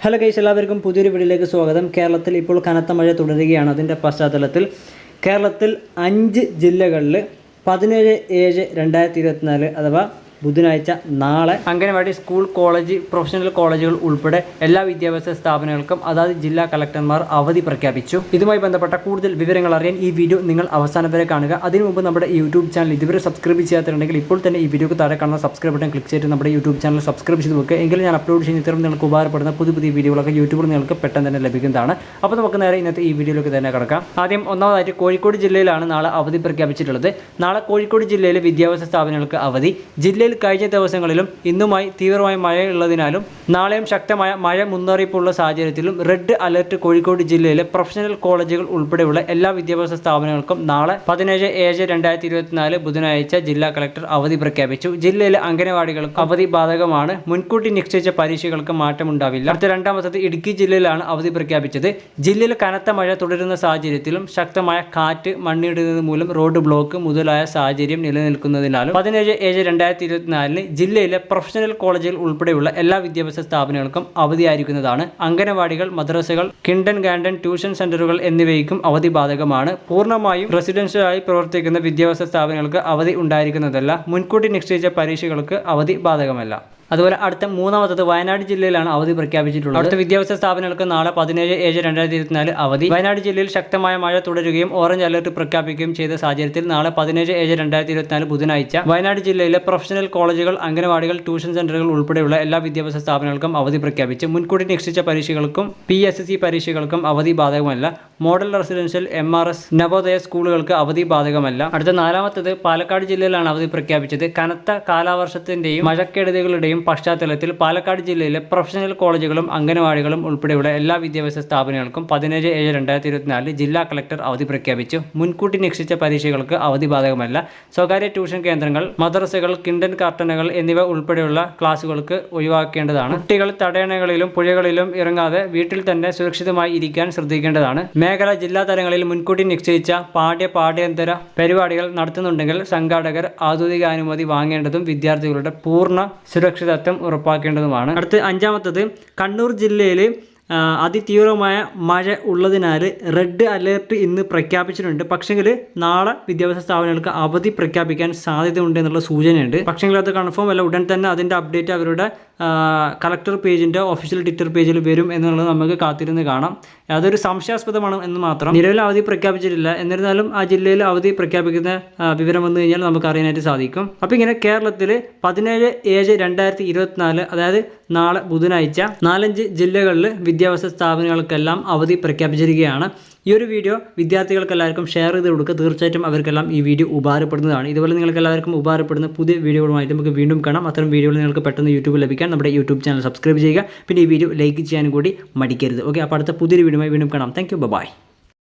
Hello guys എല്ലാവർക്കും പുതിയൊരു വീഡിയോയിലേക്ക് സ്വാഗതം. കേരളത്തിൽ ഇപ്പോൾ കനത്ത മഴ തുടരുകയാണ്. അതിന്റെ പശ്ചാത്തലത്തിൽ കേരളത്തിൽ അഞ്ച് ജില്ലകളിൽ പതിനേഴ് ഏഴ് രണ്ടായിരത്തി ഇരുപത്തിനാല് അഥവാ ബുധനാഴ്ച നാളെ അംഗനവാടി സ്കൂൾ കോളേജ് പ്രൊഫഷണൽ കോളേജുകൾ ഉൾപ്പെടെ എല്ലാ വിദ്യാഭ്യാസ സ്ഥാപനങ്ങൾക്കും അതാത് ജില്ലാ കളക്ടർമാർ അവധി പ്രഖ്യാപിച്ചു. ഇതുമായി ബന്ധപ്പെട്ട കൂടുതൽ വിവരങ്ങൾ അറിയാൻ ഈ വീഡിയോ നിങ്ങൾ അവസാനം വരെ കാണുക. അതിനു മുമ്പ് നമ്മുടെ യൂട്യൂബ് ചാനൽ ഇതുവരെ സബ്സ്ക്രൈബ് ചെയ്യാത്തിട്ടുണ്ടെങ്കിൽ ഇപ്പോൾ തന്നെ ഈ വീഡിയോക്ക് താഴെ കാണുന്ന സബ്സ്ക്രൈബ് ബട്ടൺ ക്ലിക്ക് ചെയ്ത് നമ്മുടെ യൂട്യൂബ് ചാനൽ സബ്സ്ക്രൈബ് ചെയ്ത് വെക്കുക. എങ്കിലും ഞാൻ അപ്ലോഡ് ചെയ്യുന്ന ഇത്തരം നിങ്ങൾക്ക് ഉപകാരപ്പെടുന്ന പുതിയ പുതിയ വീഡിയോകളൊക്കെ യൂട്യൂബിൽ നിങ്ങൾക്ക് പെട്ടെന്ന് തന്നെ ലഭിക്കുന്നതാണ്. അപ്പോൾ നമുക്ക് നേരെ ഇന്നത്തെ ഈ വീഡിയോയിലേക്ക് തന്നെ കിടക്കാം. ആദ്യം ഒന്നാമതായിട്ട് കോഴിക്കോട് ജില്ലയിലാണ് നാളെ അവധി പ്രഖ്യാപിച്ചിട്ടുള്ളത്. നാളെ കോഴിക്കോട് ജില്ലയിലെ വിദ്യാഭ്യാസ സ്ഥാപനങ്ങൾക്ക് അവധി. ജില്ലയിൽ കഴിഞ്ഞ ദിവസങ്ങളിലും ഇന്നുമായി തീവ്രമായ മഴയുള്ളതിനാലും നാളെയും ശക്തമായ മഴ മുന്നറിയിപ്പുള്ള സാഹചര്യത്തിലും റെഡ് അലർട്ട് കോഴിക്കോട് ജില്ലയിലെ പ്രൊഫഷണൽ കോളേജുകൾ ഉൾപ്പെടെയുള്ള എല്ലാ വിദ്യാഭ്യാസ സ്ഥാപനങ്ങൾക്കും നാളെ പതിനേഴ് ഏഴ് രണ്ടായിരത്തി ഇരുപത്തിനാല് ബുധനാഴ്ച ജില്ലാ കളക്ടർ അവധി പ്രഖ്യാപിച്ചു. ജില്ലയിലെ അംഗനവാടികൾക്ക് അവധി ബാധകമാണ്. മുൻകൂട്ടി നിശ്ചയിച്ച പരീക്ഷകൾക്ക് മാറ്റമുണ്ടാവില്ല. അടുത്ത രണ്ടാം വർഷത്തെ ഇടുക്കി ജില്ലയിലാണ് അവധി പ്രഖ്യാപിച്ചത്. ജില്ലയിൽ കനത്ത മഴ തുടരുന്ന സാഹചര്യത്തിലും ശക്തമായ കാറ്റ് മണ്ണിടുന്നത് മൂലം റോഡ് ബ്ലോക്ക് മുതലായ സാഹചര്യം നിലനിൽക്കുന്നതിനാലും പതിനേഴ് ഏഴ് രണ്ടായിരത്തി ഇരുപത്തിനാലിന് ജില്ലയിലെ പ്രൊഫഷണൽ കോളേജുകൾ ഉൾപ്പെടെയുള്ള എല്ലാ വിദ്യാഭ്യാസ സ്ഥാപനങ്ങൾക്കും അവധിയായിരിക്കുന്നതാണ്. അംഗനവാടികൾ മദ്രസകൾ കിണ്ടൻ ഗാൻഡൻ ട്യൂഷൻ സെന്ററുകൾ എന്നിവയ്ക്കും അവധി ബാധകമാണ് പൂർണമായും റെസിഡൻഷ്യലായി പ്രവർത്തിക്കുന്ന വിദ്യാഭ്യാസ സ്ഥാപനങ്ങൾക്ക് അവധി ഉണ്ടായിരിക്കുന്നതല്ല. മുൻകൂട്ടി നിശ്ചയിച്ച പരീക്ഷകൾക്ക് അവധി ബാധകമല്ല. അതുപോലെ അടുത്ത മൂന്നാമത്തത് വയനാട് ജില്ലയിലാണ് അവധി പ്രഖ്യാപിച്ചിട്ടുള്ളത്. അടുത്ത വിദ്യാഭ്യാസ സ്ഥാപനങ്ങൾക്ക് നാളെ പതിനേഴ് ഏഴ് രണ്ടായിരത്തി ഇരുപത്തിനാല് അവധി. വയനാട് ജില്ലയിൽ ശക്തമായ മഴ തുടരുകയും ഓറഞ്ച് അലർട്ട് പ്രഖ്യാപിക്കുകയും ചെയ്ത സാഹചര്യത്തിൽ നാളെ പതിനേഴ് ഏഴ് രണ്ടായിരത്തി ഇരുപത്തിനാല് ബുധനാഴ്ച വയനാട് ജില്ലയിലെ പ്രൊഫഷണൽ കോളേജുകൾ അംഗനവാടികൾ ട്യൂഷൻ സെന്ററുകൾ ഉൾപ്പെടെയുള്ള എല്ലാ വിദ്യാഭ്യാസ സ്ഥാപനങ്ങൾക്കും അവധി പ്രഖ്യാപിച്ച്. മുൻകൂട്ടി നിശ്ചയിച്ച പരീക്ഷകൾക്കും പി എസ് സി പരീക്ഷകൾക്കും അവധി ബാധകമല്ല. Model residential M R S Navodaya സ്കൂളുകൾക്ക് അവധി ബാധകമല്ല. അടുത്ത നാലാമത്തത് പാലക്കാട് ജില്ലയിലാണ് അവധി പ്രഖ്യാപിച്ചത്. കനത്ത കാലാവർഷത്തിന്റെയും മഴക്കെടുതികളുടെയും പശ്ചാത്തലത്തിൽ പാലക്കാട് ജില്ലയിലെ പ്രൊഫഷണൽ കോളേജുകളും അംഗനവാടികളും ഉൾപ്പെടെയുള്ള എല്ലാ വിദ്യാഭ്യാസ സ്ഥാപനങ്ങൾക്കും പതിനേഴ് ഏഴ് രണ്ടായിരത്തി ഇരുപത്തിനാലിൽ ജില്ലാ കളക്ടർ അവധി പ്രഖ്യാപിച്ചു. മുൻകൂട്ടി നിശ്ചയിച്ച പരീക്ഷകൾക്ക് അവധി ബാധകമല്ല സ്വകാര്യ ട്യൂഷൻ കേന്ദ്രങ്ങൾ മദ്രസകൾ കിണ്ടൻ കാർട്ടനുകൾ എന്നിവ ഉൾപ്പെടെയുള്ള ക്ലാസുകൾക്ക് ഒഴിവാക്കേണ്ടതാണ്. കുട്ടികൾ തടയണകളിലും പുഴകളിലും ഇറങ്ങാതെ വീട്ടിൽ തന്നെ സുരക്ഷിതമായി ഇരിക്കാൻ ശ്രദ്ധിക്കേണ്ടതാണ്. മേഖല ജില്ലാ തലങ്ങളിൽ മുൻകൂട്ടി നിശ്ചയിച്ച പാഠ്യ പാഠ്യേതര പരിപാടികൾ നടത്തുന്നുണ്ടെങ്കിൽ സംഘാടകർ ഔദ്യോഗികാനുമതി വാങ്ങേണ്ടതും വിദ്യാർത്ഥികളുടെ പൂർണ സുരക്ഷിതത്വം ഉറപ്പാക്കേണ്ടതുമാണ്. അടുത്ത് അഞ്ചാമത്തത് കണ്ണൂർ ജില്ലയിൽ അതിതീവ്രമായ മഴ ഉള്ളതിനാൽ റെഡ് അലേർട്ട് ഇന്ന് പ്രഖ്യാപിച്ചിട്ടുണ്ട്. പക്ഷെങ്കിൽ നാളെ വിദ്യാഭ്യാസ സ്ഥാപനങ്ങൾക്ക് അവധി പ്രഖ്യാപിക്കാൻ സാധ്യതയുണ്ട് എന്നുള്ള സൂചനയുണ്ട്. പക്ഷെങ്കിൽ അത് കൺഫേം അല്ല. ഉടൻ തന്നെ അതിന്റെ അപ്ഡേറ്റ് അവരുടെ കളക്ടർ പേജിന്റെ ഒഫീഷ്യൽ ട്വിറ്റർ പേജിൽ വരും എന്നുള്ളത് നമുക്ക് കാത്തിരുന്ന് കാണാം. അതൊരു സംശയാസ്പദമാണ് എന്ന് മാത്രം. നിലവിൽ അവധി പ്രഖ്യാപിച്ചിട്ടില്ല. എന്നിരുന്നാലും ആ ജില്ലയിൽ അവധി പ്രഖ്യാപിക്കുന്ന വിവരം വന്നു കഴിഞ്ഞാൽ നമുക്ക് അറിയാനായിട്ട് സാധിക്കും. അപ്പോൾ ഇങ്ങനെ കേരളത്തിൽ പതിനേഴ് ഏഴ് രണ്ടായിരത്തി ഇരുപത്തിനാല് അതായത് നാളെ ബുധനാഴ്ച നാലഞ്ച് ജില്ലകളിൽ വിദ്യാഭ്യാസ സ്ഥാപനങ്ങൾക്കെല്ലാം അവധി പ്രഖ്യാപിച്ചിരിക്കുകയാണ്. ഈ ഒരു വീഡിയോ വിദ്യാർത്ഥികൾക്ക് എല്ലാവർക്കും ഷെയർ ചെയ്ത് കൊടുക്കുക. തീർച്ചയായിട്ടും അവർക്കെല്ലാം ഈ വീഡിയോ ഉപകാരപ്പെടുന്നതാണ്. ഇതുപോലെ നിങ്ങൾക്ക് എല്ലാവർക്കും ഉപകാരപ്പെടുന്ന പുതിയ വീഡിയോകളുമായിട്ട് നമുക്ക് വീണ്ടും കാണാം. അത്തരം വീഡിയോകൾ നിങ്ങൾക്ക് പെട്ടെന്ന് യൂട്യൂബിൽ ലഭിക്കാൻ നമ്മുടെ യൂട്യൂബ് ചാനൽ സബ്സ്ക്രൈബ് ചെയ്യുക. പിന്നെ ഈ വീഡിയോ ലൈക്ക് ചെയ്യാനും കൂടി മടിക്കരുത്. ഓക്കെ അപ്പോൾ അടുത്ത പുതിയൊരു വീഡിയോയുമായി വീണ്ടും കാണാം. Thank you by